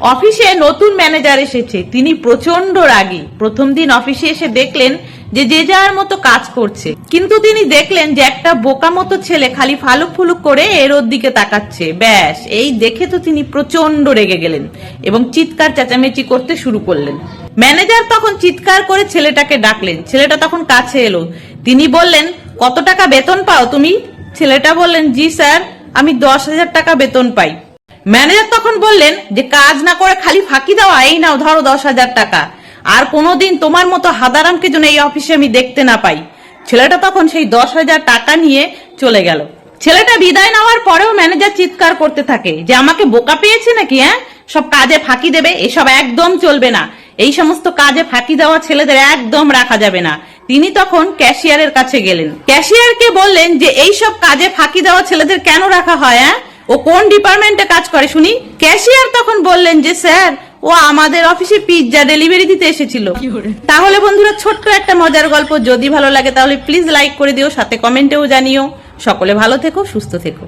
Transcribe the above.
অফিসে নতুন ম্যানেজার এসেছে। তিনি প্রচণ্ড রাগী। প্রথম দিন অফিসে এসে দেখলেন যে যে যার মতো কাজ করছে। কিন্তু তিনি দেখলেন যে একটা বোকা মতো ছেলে খালি ফালুক ফুলুক করে এর ওর দিকে তাকাচ্ছে। ব্যাস, এই দেখে তো তিনি প্রচণ্ড রেগে গেলেন এবং চিৎকার চেঁচামেচি করতে শুরু করলেন। ম্যানেজার তখন চিৎকার করে ছেলেটাকে ডাকলেন। ছেলেটা তখন কাছে এলো। তিনি বললেন, কত টাকা বেতন পাও তুমি? ছেলেটা বললেন, জি স্যার, আমি দশ হাজার টাকা বেতন পাই। ম্যানেজার তখন বললেন যে, কাজ না করে খালি ফাঁকি দেওয়া, এই নাও, ধরো দশ হাজার টাকা। আর কোনোদিন তোমার মতো হাদারামকে যেন এই অফিসে আমি দেখতে না পাই। ছেলেটা তখন সেই দশ হাজার টাকা নিয়ে চলে গেল। ছেলেটা বিদায় নেওয়ার পরেও ম্যানেজার চিৎকার করতে থাকে যে, আমাকে বোকা পেয়েছে নাকি হ্যাঁ? সব কাজে ফাঁকি দেবে, এসব একদম চলবে না। এই সমস্ত কাজে ফাঁকি দেওয়া ছেলেদের একদম রাখা যাবে না। তিনি তখন ক্যাশিয়ারের কাছে গেলেন। ক্যাশিয়ারকে বললেন যে, এই সব কাজে ফাঁকি দেওয়া ছেলেদের কেন রাখা হয় হ্যাঁ? ও কোন ডিপার্টমেন্টে কাজ করে শুনি? ক্যাশিয়ার তখন বললেন যে স্যার ও আমাদের অফিসে পিৎজা ডেলিভারি দিতে এসেছিল। তাহলে বন্ধুরা ছোট্ট একটা মজার গল্প। যদি ভালো লাগে তাহলে প্লিজ লাইক করে দিও সাথে কমেন্টেও জানিও। সকলে ভালো থেকো সুস্থ থেকো।